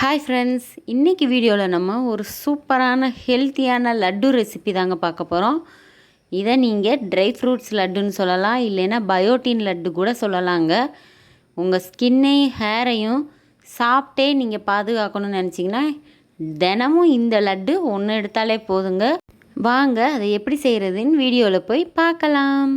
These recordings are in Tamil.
ஹாய் ஃப்ரெண்ட்ஸ் இன்றைக்கி வீடியோவில் நம்ம ஒரு சூப்பரான ஹெல்த்தியான லட்டு ரெசிபி தாங்க பார்க்க போகிறோம் இதை நீங்கள் ட்ரை ஃப்ரூட்ஸ் லட்டுன்னு சொல்லலாம் இல்லைன்னா பயோட்டின் லட்டு கூட சொல்லலாங்க. உங்கள் ஸ்கின்னையும் ஹேரையும் சாப்பிட்டே நீங்கள் பாதுகாக்கணும்னு நினச்சிங்கன்னா தினமும் இந்த லட்டு ஒன்று எடுத்தாலே போதுங்க. வாங்க அதை எப்படி செய்கிறதுன்னு வீடியோவில் போய் பார்க்கலாம்.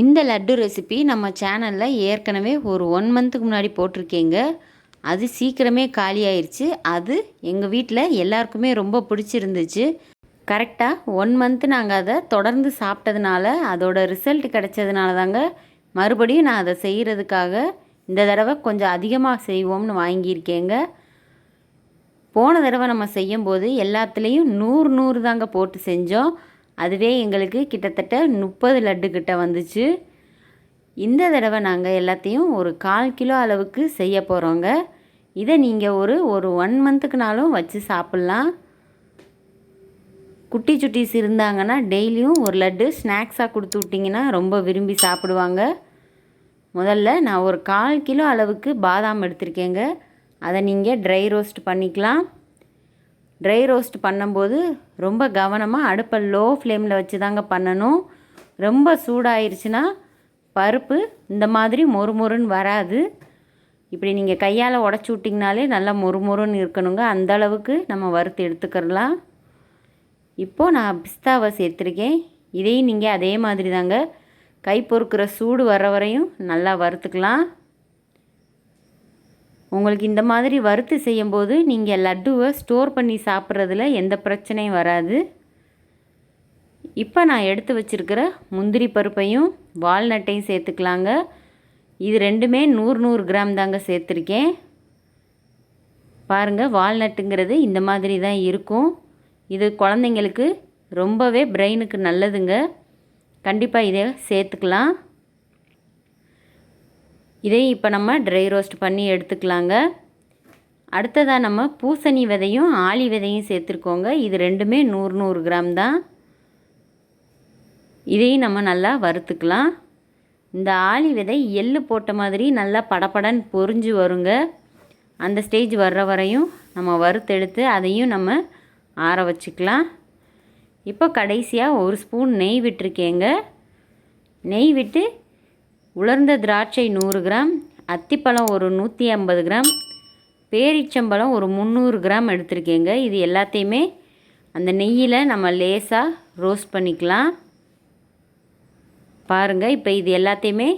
இந்த லட்டு ரெசிபி நம்ம சேனலில் ஏற்கனவே ஒரு ஒன் மந்த்துக்கு முன்னாடி போட்டிருக்கேங்க. அது சீக்கிரமே காலி ஆயிடுச்சு அது எங்கள் வீட்டில் எல்லாருக்குமே ரொம்ப பிடிச்சிருந்துச்சு. கரெக்டாக ஒன் மந்த்து நாங்கள் அதை தொடர்ந்து சாப்பிட்டதுனால அதோட ரிசல்ட் கிடைச்சதுனால தாங்க மறுபடியும் நான் அதை செய்கிறதுக்காக இந்த தடவை கொஞ்சம் அதிகமாக செய்வோம்னு வாங்கியிருக்கேங்க. போன தடவை நம்ம செய்யும்போது எல்லாத்துலேயும் நூறு நூறு தாங்க போட்டு செஞ்சோம். அதுவே எங்களுக்கு கிட்டத்தட்ட முப்பது லட்டு கிட்ட வந்துச்சு. இந்த தடவை நாங்கள் எல்லாத்தையும் ஒரு கால் கிலோ அளவுக்கு செய்ய போகிறோங்க இதை நீங்கள் ஒரு ஒரு ஒன் மந்த்துக்குனாலும் வச்சு சாப்பிட்லாம். குட்டி சுட்டீஸ் இருந்தாங்கன்னா டெய்லியும் ஒரு லட்டு ஸ்நாக்ஸாக கொடுத்து விட்டிங்கன்னா ரொம்ப விரும்பி சாப்பிடுவாங்க. முதல்ல நான் ஒரு கால் கிலோ அளவுக்கு பாதாம் எடுத்திருக்கேங்க. அதை நீங்கள் ட்ரை ரோஸ்ட் பண்ணிக்கலாம். ட்ரை ரோஸ்ட் பண்ணும்போது ரொம்ப கவனமாக அடுப்பை லோ ஃப்ளேமில் வச்சு தாங்க பண்ணணும். ரொம்ப சூடாயிருச்சுன்னா பருப்பு இந்த மாதிரி மொறு மொறுன்னு வராது. இப்படி நீங்கள் கையால் உடச்சி விட்டிங்கனாலே நல்லா மொறு மொறுன்னு இருக்கணுங்க. அந்த அளவுக்கு நம்ம வறுத்து எடுத்துக்கிறலாம். இப்போது நான் பிஸ்தாவை சேர்த்துருக்கேன். இதையும் நீங்கள் அதே மாதிரி தாங்க கை பொறுக்கிற சூடு வர வரையும் நல்லா வறுத்துக்கலாம். உங்களுக்கு இந்த மாதிரி வறுத்து செய்யும்போது நீங்கள் லட்டுவை ஸ்டோர் பண்ணி சாப்பிட்றதுல எந்த பிரச்சனையும் வராது. இப்போ நான் எடுத்து வச்சுருக்கிற முந்திரி பருப்பையும் வால்நட்டையும் சேர்த்துக்கலாங்க. இது ரெண்டுமே நூறு நூறு கிராம் தாங்க சேர்த்துருக்கேன். பாருங்கள் வால்நட்டுங்கிறது இந்த மாதிரி தான் இருக்கும். இது குழந்தைங்களுக்கு ரொம்பவே பிரெயினுக்கு நல்லதுங்க. கண்டிப்பாக இதை சேர்த்துக்கலாம். இதையும் இப்போ நம்ம ட்ரை ரோஸ்ட் பண்ணி எடுத்துக்கலாங்க. அடுத்ததாக நம்ம பூசணி விதையும் ஆளி விதையும் சேர்த்துருக்கோங்க. இது ரெண்டுமே நூறு நூறு கிராம் தான். இதையும் நம்ம நல்லா வறுத்துக்கலாம். இந்த ஆளி விதை எள்ளு போட்ட மாதிரி நல்லா படப்படன்னு பொறிஞ்சு வருங்க. அந்த ஸ்டேஜ் வர்ற வரையும் நம்ம வறுத்தெடுத்து அதையும் நம்ம ஆற வச்சுக்கலாம். இப்போ கடைசியாக ஒரு ஸ்பூன் நெய் விட்டுருக்கேங்க. நெய் விட்டு உலர்ந்த திராட்சை நூறு கிராம் அத்திப்பழம் ஒரு நூற்றி ஐம்பது கிராம் பேரிச்சம்பழம் ஒரு முந்நூறு கிராம் எடுத்திருக்கேங்க. இது எல்லாத்தையுமே அந்த நெய்யில் நம்ம லேசாக ரோஸ்ட் பண்ணிக்கலாம். பாருங்கள் இப்போ இது எல்லாத்தையுமே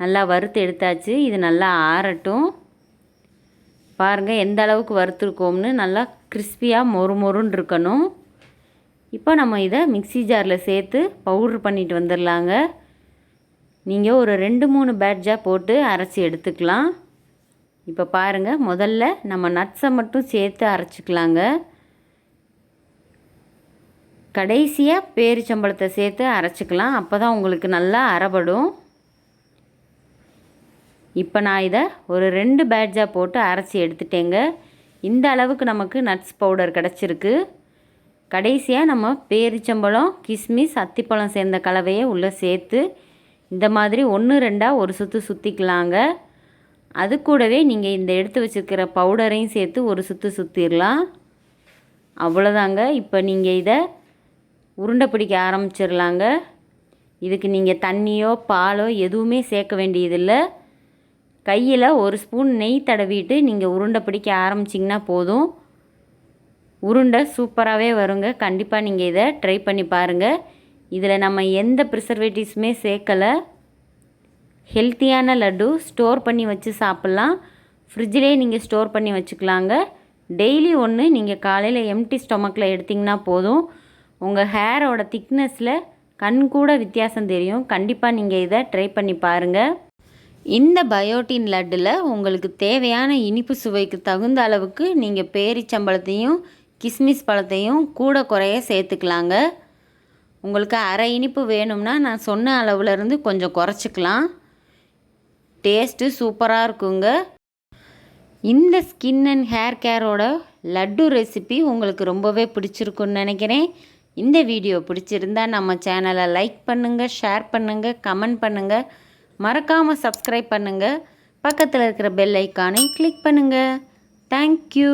நல்லா வறுத்து எடுத்தாச்சு. இது நல்லா ஆறட்டும். பாருங்கள் எந்த அளவுக்கு வறுத்துருக்கோம்னு நல்லா கிறிஸ்பியாக மொறு மொறுன்னு இருக்கணும். இப்போ நம்ம இதை மிக்சி ஜாரில் சேர்த்து பவுட்ரு பண்ணிட்டு வந்துடலாங்க நீங்கள் ஒரு ரெண்டு மூணு பேட்ஜாக போட்டு அரைச்சி எடுத்துக்கலாம். இப்போ பாருங்கள் முதல்ல நம்ம நட்ஸை மட்டும் சேர்த்து அரைச்சிக்கலாங்க. கடைசியாக பேரிச்சம்பழத்தை சேர்த்து அரைச்சிக்கலாம். அப்போ தான் உங்களுக்கு நல்லா அரைபடும் இப்போ நான் இதை ஒரு ரெண்டு பேட்ஜாக போட்டு அரைச்சி எடுத்துட்டேங்க. இந்த அளவுக்கு நமக்கு நட்ஸ் பவுடர் கிடச்சிருக்கு. கடைசியாக நம்ம பேரிச்சம்பழம் கிஸ்மிஸ் அத்திப்பழம் சேர்ந்த கலவையை உள்ளே சேர்த்து இந்த மாதிரி ஒன்று ரெண்டாக ஒரு சுற்று சுற்றிக்கலாங்க அது கூடவே நீங்கள் இந்த எடுத்து வச்சுருக்கிற பவுடரையும் சேர்த்து ஒரு சுற்று சுற்றிடலாம் அவ்வளோதாங்க இப்போ நீங்கள் இதை உருண்டை பிடிக்க ஆரம்பிச்சிடலாங்க இதுக்கு நீங்கள் தண்ணியோ பாலோ எதுவுமே சேர்க்க வேண்டியதில்லை. கையில் ஒரு ஸ்பூன் நெய் தடவிட்டு நீங்கள் உருண்டை பிடிக்க ஆரம்பிச்சிங்கன்னா போதும். உருண்டை சூப்பராகவே வருங்க. கண்டிப்பாக நீங்கள் இதை ட்ரை பண்ணி பாருங்கள் இதில் நம்ம எந்த ப்ரிசர்வேட்டிவ்ஸுமே சேர்க்கலை. ஹெல்த்தியான லட்டு ஸ்டோர் பண்ணி வச்சு சாப்பிட்லாம். ஃப்ரிட்ஜிலே நீங்கள் ஸ்டோர் பண்ணி வச்சுக்கலாங்க. டெய்லி ஒன்று நீங்கள் காலையில் எம்டி ஸ்டொமக்கில் எடுத்திங்கன்னா போதும். உங்கள் ஹேரோட திக்னஸில் கண் கூட வித்தியாசம் தெரியும். கண்டிப்பாக நீங்கள் இதை ட்ரை பண்ணி பாருங்கள் இந்த பயோட்டின் லட்டில் உங்களுக்கு தேவையான இனிப்பு சுவைக்கு தகுந்த அளவுக்கு நீங்கள் பேரிச்சம்பழத்தையும் கிஸ்மிஸ் பழத்தையும் கூட குறைய சேர்த்துக்கலாங்க. உங்களுக்கு அரை இனிப்பு வேணும்னா நான் சொன்ன அளவுலேருந்து கொஞ்சம் குறைச்சிக்கலாம். டேஸ்ட்டு சூப்பராக இருக்குங்க. இந்த ஸ்கின் அண்ட் ஹேர் கேரோட லட்டு ரெசிபி உங்களுக்கு ரொம்பவே பிடிச்சிருக்குன்னு நினைக்கிறேன். இந்த வீடியோ பிடிச்சிருந்தா நம்ம சேனலை லைக் பண்ணுங்கள் ஷேர் பண்ணுங்கள் கமெண்ட் பண்ணுங்கள் மறக்காமல் சப்ஸ்கிரைப் பண்ணுங்கள் பக்கத்தில் இருக்கிற பெல் ஐக்கானை கிளிக் பண்ணுங்கள் தேங்க்யூ